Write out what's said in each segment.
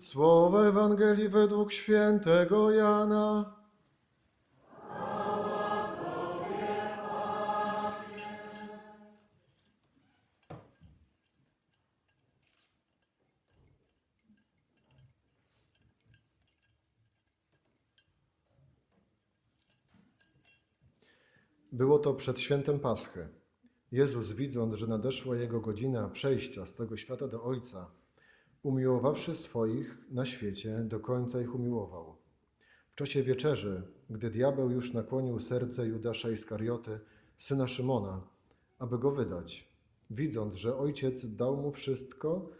Słowo Ewangelii według świętego Jana. Było to przed świętem Paschy. Jezus, widząc, że nadeszła jego godzina przejścia z tego świata do Ojca, umiłowawszy swoich na świecie, do końca ich umiłował. W czasie wieczerzy, gdy diabeł już nakłonił serce Judasza Iskarioty, syna Szymona, aby go wydać, widząc, że Ojciec dał mu wszystko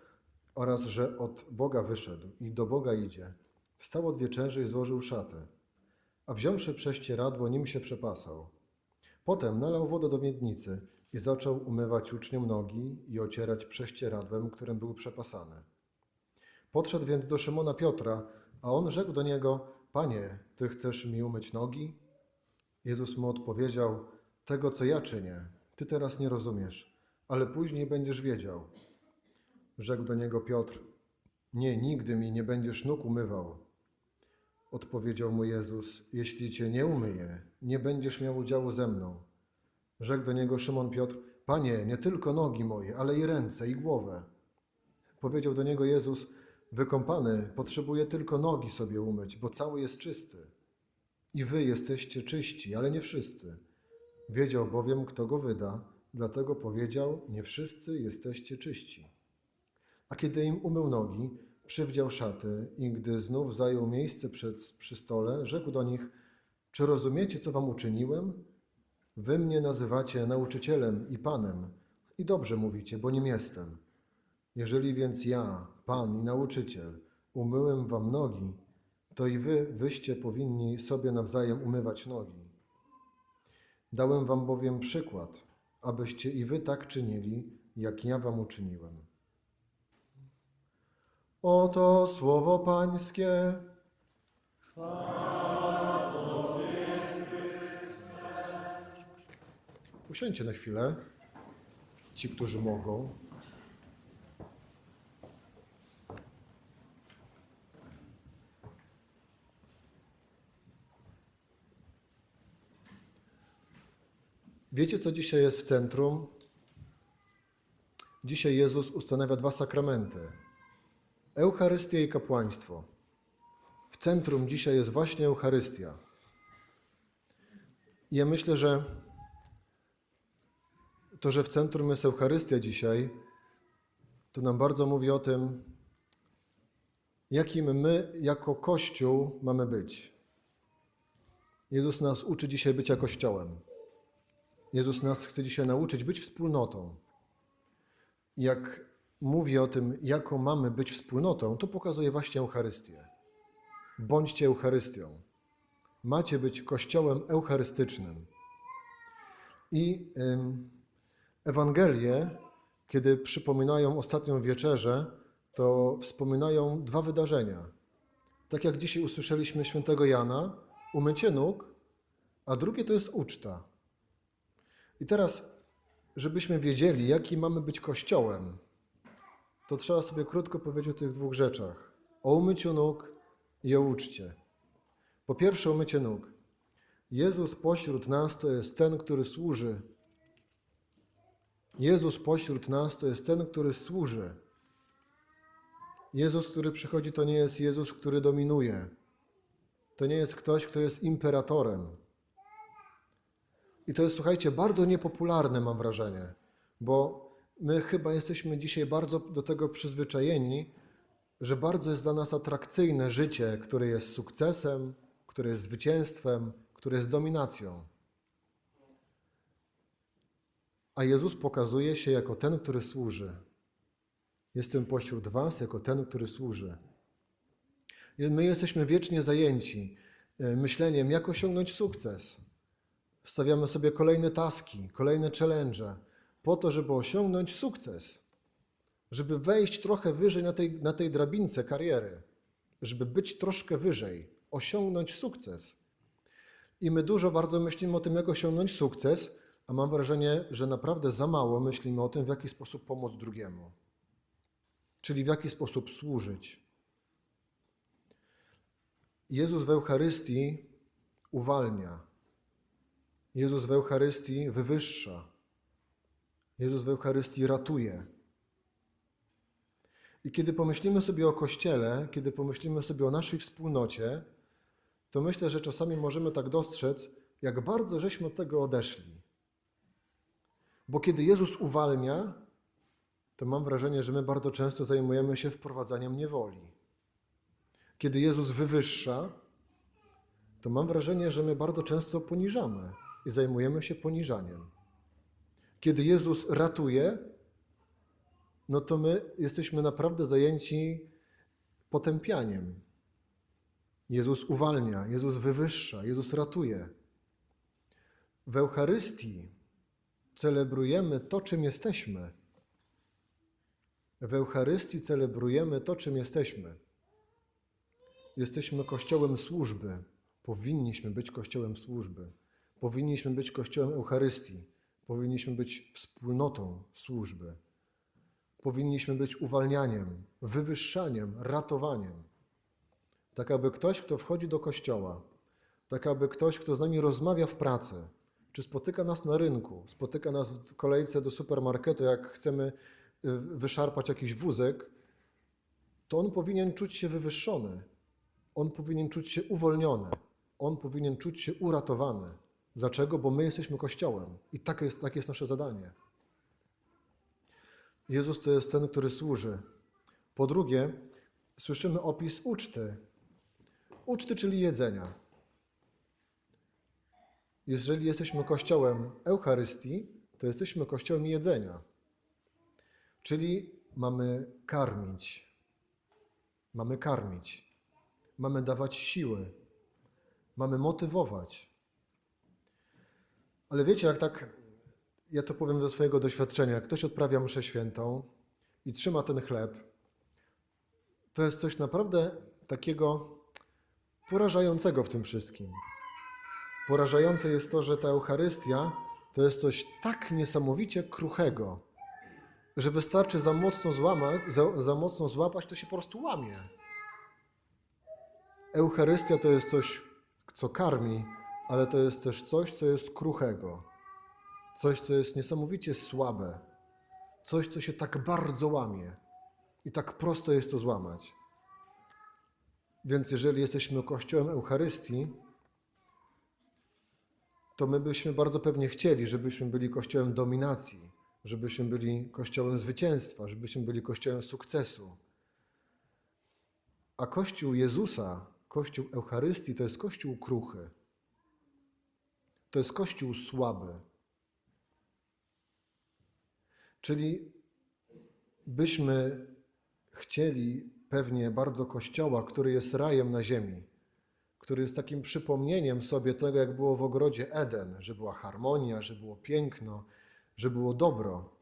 oraz że od Boga wyszedł i do Boga idzie, wstał od wieczerzy i złożył szatę, a wziąwszy prześcieradło, nim się przepasał. Potem nalał wodę do miednicy i zaczął umywać uczniom nogi i ocierać prześcieradłem, którym był przepasany. Podszedł więc do Szymona Piotra, a on rzekł do niego: Panie, ty chcesz mi umyć nogi? Jezus mu odpowiedział: Tego, co ja czynię, ty teraz nie rozumiesz, ale później będziesz wiedział. Rzekł do niego Piotr: Nie, nigdy mi nie będziesz nóg umywał. Odpowiedział mu Jezus: Jeśli cię nie umyję, nie będziesz miał udziału ze mną. Rzekł do niego Szymon Piotr: Panie, nie tylko nogi moje, ale i ręce i głowę. Powiedział do niego Jezus: Wykąpany potrzebuje tylko nogi sobie umyć, bo cały jest czysty. I wy jesteście czyści, ale nie wszyscy. Wiedział bowiem, kto go wyda, dlatego powiedział: Nie wszyscy jesteście czyści. A kiedy im umył nogi, przywdział szaty i gdy znów zajął miejsce przed, przy stole, rzekł do nich: Czy rozumiecie, co wam uczyniłem? Wy mnie nazywacie nauczycielem i panem, i dobrze mówicie, bo nim jestem. Jeżeli więc ja, pan i nauczyciel, umyłem wam nogi, to i wy wyście powinni sobie nawzajem umywać nogi. Dałem wam bowiem przykład, abyście i wy tak czynili, jak ja wam uczyniłem. Oto słowo Pańskie. Usiądźcie na chwilę, ci, którzy mogą. Wiecie, co dzisiaj jest w centrum? Dzisiaj Jezus ustanawia dwa sakramenty. Eucharystię i kapłaństwo. W centrum dzisiaj jest właśnie Eucharystia. I ja myślę, że to, że w centrum jest Eucharystia dzisiaj, to nam bardzo mówi o tym, jakim my jako Kościół mamy być. Jezus nas uczy dzisiaj bycia Kościołem. Jezus nas chce dzisiaj nauczyć być wspólnotą. Jak mówi o tym, jaką mamy być wspólnotą, to pokazuje właśnie Eucharystię. Bądźcie Eucharystią. Macie być Kościołem Eucharystycznym. I Ewangelie, kiedy przypominają ostatnią wieczerzę, to wspominają dwa wydarzenia. Tak jak dzisiaj usłyszeliśmy świętego Jana, umycie nóg, a drugie to jest uczta. I teraz, żebyśmy wiedzieli, jaki mamy być Kościołem, to trzeba sobie krótko powiedzieć o tych dwóch rzeczach. O umyciu nóg i o uczcie. Po pierwsze, umycie nóg. Jezus pośród nas to jest ten, który służy. Jezus pośród nas to jest ten, który służy. Jezus, który przychodzi, to nie jest Jezus, który dominuje. To nie jest ktoś, kto jest imperatorem. I to jest, słuchajcie, bardzo niepopularne, mam wrażenie, bo my chyba jesteśmy dzisiaj bardzo do tego przyzwyczajeni, że bardzo jest dla nas atrakcyjne życie, które jest sukcesem, które jest zwycięstwem, które jest dominacją. A Jezus pokazuje się jako ten, który służy. Jestem pośród Was jako ten, który służy. My jesteśmy wiecznie zajęci e, myśleniem, jak osiągnąć sukces. Stawiamy sobie kolejne taski, kolejne challenge, po to, żeby osiągnąć sukces, żeby wejść trochę wyżej na tej, na tej drabince kariery, żeby być troszkę wyżej, osiągnąć sukces. I my dużo bardzo myślimy o tym, jak osiągnąć sukces, a mam wrażenie, że naprawdę za mało myślimy o tym, w jaki sposób pomóc drugiemu, czyli w jaki sposób służyć. Jezus w Eucharystii uwalnia. Jezus w Eucharystii wywyższa. Jezus w Eucharystii ratuje. I kiedy pomyślimy sobie o Kościele, kiedy pomyślimy sobie o naszej wspólnocie, to myślę, że czasami możemy tak dostrzec, jak bardzo żeśmy od tego odeszli. Bo kiedy Jezus uwalnia, to mam wrażenie, że my bardzo często zajmujemy się wprowadzaniem niewoli. Kiedy Jezus wywyższa, to mam wrażenie, że my bardzo często poniżamy i zajmujemy się poniżaniem. Kiedy Jezus ratuje, no to my jesteśmy naprawdę zajęci potępianiem. Jezus uwalnia, Jezus wywyższa, Jezus ratuje. W Eucharystii celebrujemy to, czym jesteśmy. W Eucharystii celebrujemy to, czym jesteśmy. Jesteśmy kościołem służby. Powinniśmy być kościołem służby. Powinniśmy być kościołem Eucharystii. Powinniśmy być wspólnotą służby. Powinniśmy być uwalnianiem, wywyższaniem, ratowaniem. Tak, aby ktoś, kto wchodzi do kościoła, tak, aby ktoś, kto z nami rozmawia w pracy, czy spotyka nas na rynku, spotyka nas w kolejce do supermarketu, jak chcemy y, wyszarpać jakiś wózek, to on powinien czuć się wywyższony. On powinien czuć się uwolniony. On powinien czuć się uratowany. Dlaczego? Bo my jesteśmy Kościołem i takie jest, takie jest nasze zadanie. Jezus to jest ten, który służy. Po drugie, słyszymy opis uczty. Uczty, czyli jedzenia. Jeżeli jesteśmy Kościołem Eucharystii, to jesteśmy Kościołem jedzenia. Czyli mamy karmić. Mamy karmić. Mamy dawać siły. Mamy motywować. Ale wiecie, jak tak, ja to powiem ze swojego doświadczenia, jak ktoś odprawia mszę świętą i trzyma ten chleb, to jest coś naprawdę takiego porażającego w tym wszystkim. Porażające jest to, że ta Eucharystia to jest coś tak niesamowicie kruchego, że wystarczy za mocno złamać, za, za mocno złapać, to się po prostu łamie. Eucharystia to jest coś, co karmi, ale to jest też coś, co jest kruchego. Coś, co jest niesamowicie słabe. Coś, co się tak bardzo łamie. I tak prosto jest to złamać. Więc jeżeli jesteśmy Kościołem Eucharystii, to my byśmy bardzo pewnie chcieli, żebyśmy byli Kościołem dominacji, żebyśmy byli Kościołem zwycięstwa, żebyśmy byli Kościołem sukcesu. A Kościół Jezusa, Kościół Eucharystii to jest Kościół kruchy. To jest Kościół słaby. Czyli byśmy chcieli pewnie bardzo Kościoła, który jest rajem na ziemi, który jest takim przypomnieniem sobie tego, jak było w ogrodzie Eden, że była harmonia, że było piękno, że było dobro.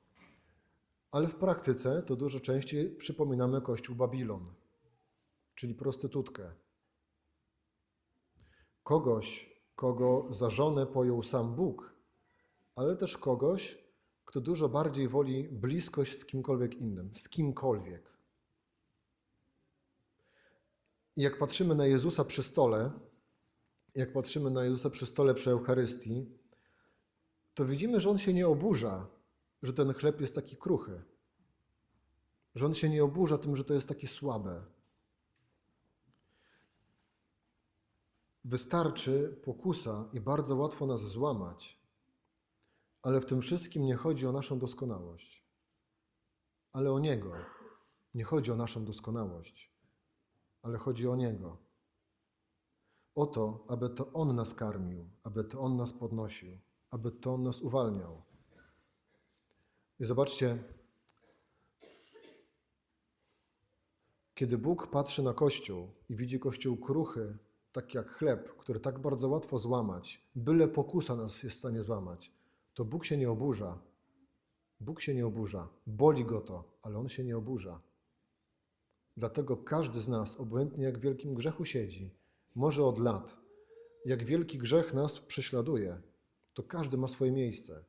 Ale w praktyce to dużo częściej przypominamy Kościół Babilon, czyli prostytutkę. Kogoś, kogo za żonę pojął sam Bóg, ale też kogoś, kto dużo bardziej woli bliskość z kimkolwiek innym, z kimkolwiek. I jak patrzymy na Jezusa przy stole, jak patrzymy na Jezusa przy stole przy Eucharystii, to widzimy, że On się nie oburza, że ten chleb jest taki kruchy. Że On się nie oburza tym, że to jest takie słabe. Wystarczy pokusa i bardzo łatwo nas złamać, ale w tym wszystkim nie chodzi o naszą doskonałość, ale o Niego. Nie chodzi o naszą doskonałość, ale chodzi o Niego. O to, aby to On nas karmił, aby to On nas podnosił, aby to On nas uwalniał. I zobaczcie, kiedy Bóg patrzy na Kościół i widzi Kościół kruchy, tak jak chleb, który tak bardzo łatwo złamać, byle pokusa nas jest w stanie złamać, to Bóg się nie oburza. Bóg się nie oburza. Boli go to, ale on się nie oburza. Dlatego każdy z nas, obojętnie jak w wielkim grzechu siedzi, może od lat, jak wielki grzech nas prześladuje, to każdy ma swoje miejsce.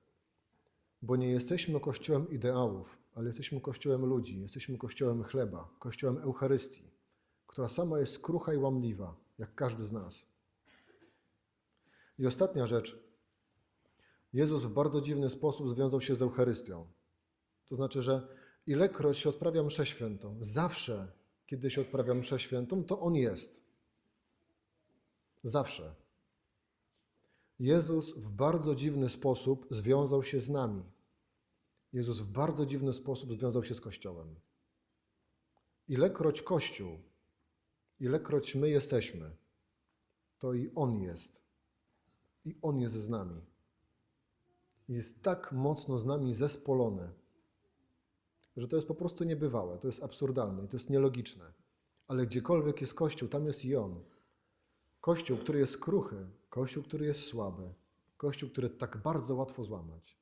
Bo nie jesteśmy kościołem ideałów, ale jesteśmy kościołem ludzi, jesteśmy kościołem chleba, kościołem Eucharystii, która sama jest krucha i łamliwa jak każdy z nas. I ostatnia rzecz. Jezus w bardzo dziwny sposób związał się z Eucharystią. To znaczy, że ilekroć się odprawia mszę świętą, zawsze, kiedy się odprawia mszę świętą, to On jest. Zawsze. Jezus w bardzo dziwny sposób związał się z nami. Jezus w bardzo dziwny sposób związał się z Kościołem. Ilekroć Kościół, ilekroć my jesteśmy, to i On jest. I On jest z nami. Jest tak mocno z nami zespolony, że to jest po prostu niebywałe, to jest absurdalne i to jest nielogiczne. Ale gdziekolwiek jest Kościół, tam jest i On. Kościół, który jest kruchy, Kościół, który jest słaby, Kościół, który tak bardzo łatwo złamać.